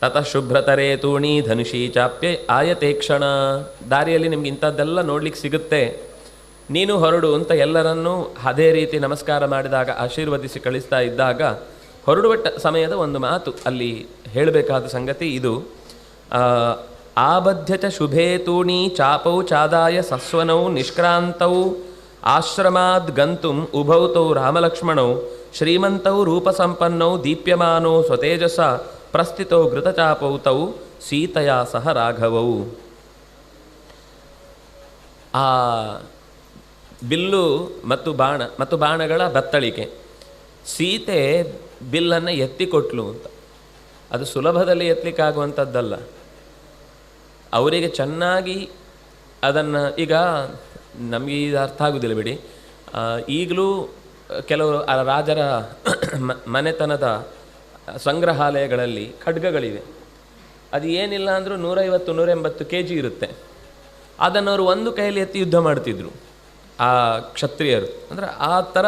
ತತಃ ಶುಭ್ರತರೇ ತೂಣಿ ಧನುಷಿ ಚಾಪ್ಯ ಆಯತೆ ಕ್ಷಣ. ದಾರಿಯಲ್ಲಿ ನಿಮ್ಗೆ ಇಂಥದ್ದೆಲ್ಲ ನೋಡ್ಲಿಕ್ಕೆ ಸಿಗುತ್ತೆ. ನೀನು ಹೊರಡು ಅಂತ ಎಲ್ಲರನ್ನೂ ಅದೇ ರೀತಿ ನಮಸ್ಕಾರ ಮಾಡಿದಾಗ ಆಶೀರ್ವದಿಸಿ ಕಳಿಸ್ತಾ ಇದ್ದಾಗ ಹೊರಡುವ ಸಮಯದ ಒಂದು ಮಾತು ಅಲ್ಲಿ ಹೇಳಬೇಕಾದ ಸಂಗತಿ ಇದು. ಆ, ಆಬದ್ಧ ಚ ಶುಭೇ ತೂಣಿ ಚಾಪೌ ಚಾದಾಯ ಸಸ್ವನೌ ನಿಷ್ಕ್ರಾಂತೌ ಆಶ್ರಮಾದ್ ಗಂತುಂ ಉಭೌತೌ ರಾಮಲಕ್ಷ್ಮಣೌ ಶ್ರೀಮಂತೌ ರೂಪಸಂಪನ್ನೌ ದೀಪ್ಯಮಾನೋ ಸ್ವತೇಜಸ ಪ್ರಸ್ಥಿತೌ ಘೃತಚಾಪೌ ತೌ ಸೀತೆಯ ಸಹ ರಾಘವವು. ಆ ಬಿಲ್ಲು ಮತ್ತು ಬಾಣ, ಮತ್ತು ಬಾಣಗಳ ಬತ್ತಳಿಕೆ. ಸೀತೆ ಬಿಲ್ಲನ್ನು ಎತ್ತಿಕೊಟ್ಲು ಅಂತ. ಅದು ಸುಲಭದಲ್ಲಿ ಎತ್ತಲಿಕ್ಕಾಗುವಂಥದ್ದಲ್ಲ. ಅವರಿಗೆ ಚೆನ್ನಾಗಿ ಅದನ್ನು ಈಗ ನಮಗೆ ಇದು ಅರ್ಥ ಆಗೋದಿಲ್ಲ ಬಿಡಿ. ಈಗಲೂ ಕೆಲವರು ರಾಜರ ಮನೆತನದ ಸಂಗ್ರಹಾಲಯಗಳಲ್ಲಿ ಖಡ್ಗಗಳಿವೆ. ಅದು ಏನಿಲ್ಲ ಅಂದರೂ ನೂರೈವತ್ತು, ನೂರೆಂಬತ್ತು ಕೆ ಜಿ ಇರುತ್ತೆ. ಅದನ್ನು ಅವರು ಒಂದು ಕೈಯಲ್ಲಿ ಎತ್ತಿ ಯುದ್ಧ ಮಾಡ್ತಿದ್ರು, ಆ ಕ್ಷತ್ರಿಯರು. ಅಂದರೆ ಆ ಥರ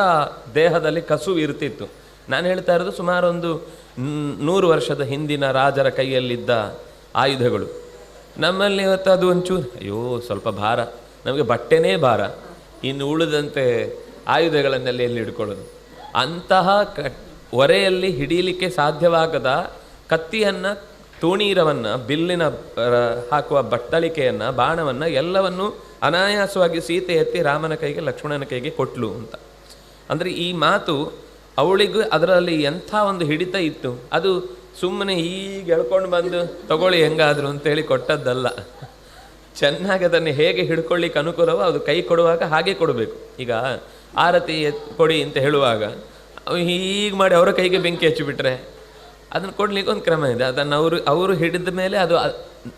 ದೇಹದಲ್ಲಿ ಕಸು ಇರ್ತಿತ್ತು. ನಾನು ಹೇಳ್ತಾ ಇರೋದು ಸುಮಾರು ಒಂದು ನೂರು ವರ್ಷದ ಹಿಂದಿನ ರಾಜರ ಕೈಯಲ್ಲಿದ್ದ ಆಯುಧಗಳು. ನಮ್ಮಲ್ಲಿ ಇವತ್ತು ಅದು ಒಂಚೂರು, ಅಯ್ಯೋ, ಸ್ವಲ್ಪ ಭಾರ. ನಮಗೆ ಬಟ್ಟೆನೇ ಭಾರ. ಇನ್ನು ಉಳಿದಂತೆ ಆಯುಧಗಳನ್ನೆಲ್ಲ ಎಲ್ಲಿ ಇಟ್ಕೊಳ್ಳೋದು ಅಂತಹ ಕ ಒರೆಯಲ್ಲಿ ಹಿಡೀಲಿಕ್ಕೆ ಸಾಧ್ಯವಾಗದ ಕತ್ತಿಯನ್ನು, ತೋಣೀರವನ್ನು, ಬಿಲ್ಲಿನ ಹಾಕುವ ಬಟ್ಟಳಿಕೆಯನ್ನು, ಬಾಣವನ್ನು ಎಲ್ಲವನ್ನು ಅನಾಯಾಸವಾಗಿ ಸೀತೆ ಎತ್ತಿ ರಾಮನ ಕೈಗೆ, ಲಕ್ಷ್ಮಣನ ಕೈಗೆ ಕೊಟ್ಲು ಅಂತ. ಅಂದರೆ ಈ ಮಾತು ಅವಳಿಗೂ ಅದರಲ್ಲಿ ಎಂಥ ಒಂದು ಹಿಡಿತ ಇತ್ತು. ಅದು ಸುಮ್ಮನೆ ಈಗ ಎಳ್ಕೊಂಡು ಬಂದು, ತಗೊಳ್ಳಿ ಹೆಂಗಾದ್ರು ಅಂತೇಳಿ ಕೊಟ್ಟದ್ದಲ್ಲ. ಚೆನ್ನಾಗಿ ಅದನ್ನು ಹೇಗೆ ಹಿಡ್ಕೊಳ್ಳಿಕ್ಕೆ ಅನುಕೂಲವೋ ಅದು ಕೈ ಕೊಡುವಾಗ ಹಾಗೆ ಕೊಡಬೇಕು. ಈಗ ಆರತಿ ಕೊಡಿ ಅಂತ ಹೇಳುವಾಗ ಹೀಗೆ ಮಾಡಿ ಅವರ ಕೈಗೆ ಬೆಂಕಿ ಹಚ್ಚಿಬಿಟ್ರೆ ಅದನ್ನು ಕೊಡ್ಲಿಕ್ಕೆ ಒಂದು ಕ್ರಮ ಇದೆ. ಅದನ್ನು ಅವರು ಅವರು ಹಿಡಿದ ಮೇಲೆ ಅದು ಆ-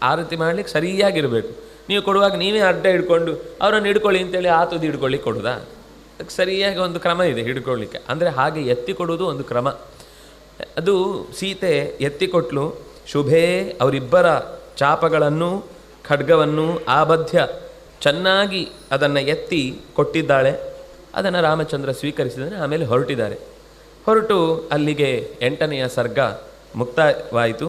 ಆರತಿ ಮಾಡ್ಲಿಕ್ಕೆ ಸರಿಯಾಗಿರಬೇಕು. ನೀವು ಕೊಡುವಾಗ ನೀವೇ ಅಡ್ಡ ಹಿಡ್ಕೊಂಡು ಅವರನ್ನು ಹಿಡ್ಕೊಳ್ಳಿ ಅಂತೇಳಿ ಆತುದು ಹಿಡ್ಕೊಳ್ಳಿಕ್ಕೆ ಕೊಡುದಾ? ಅದಕ್ಕೆ ಸರಿಯಾಗಿ ಒಂದು ಕ್ರಮ ಇದೆ ಹಿಡ್ಕೊಳ್ಳಿಕ್ಕೆ. ಅಂದರೆ ಹಾಗೆ ಎತ್ತಿ ಕೊಡುವುದು ಒಂದು ಕ್ರಮ. ಅದು ಸೀತೆ ಎತ್ತಿಕೊಟ್ಲು ಶುಭೇ ಅವರಿಬ್ಬರ ಚಾಪಗಳನ್ನು, ಖಡ್ಗವನ್ನು ಆಬದ್ಯ ಚೆನ್ನಾಗಿ ಅದನ್ನು ಎತ್ತಿ ಕೊಟ್ಟಿದ್ದಾಳೆ. ಅದನ್ನು ರಾಮಚಂದ್ರ ಸ್ವೀಕರಿಸಿದರೆ ಆಮೇಲೆ ಹೊರಟಿದ್ದಾರೆ. ಹೊರಟು ಅಲ್ಲಿಗೆ ಎಂಟನೆಯ ಸರ್ಗ ಮುಕ್ತಾಯವಾಯಿತು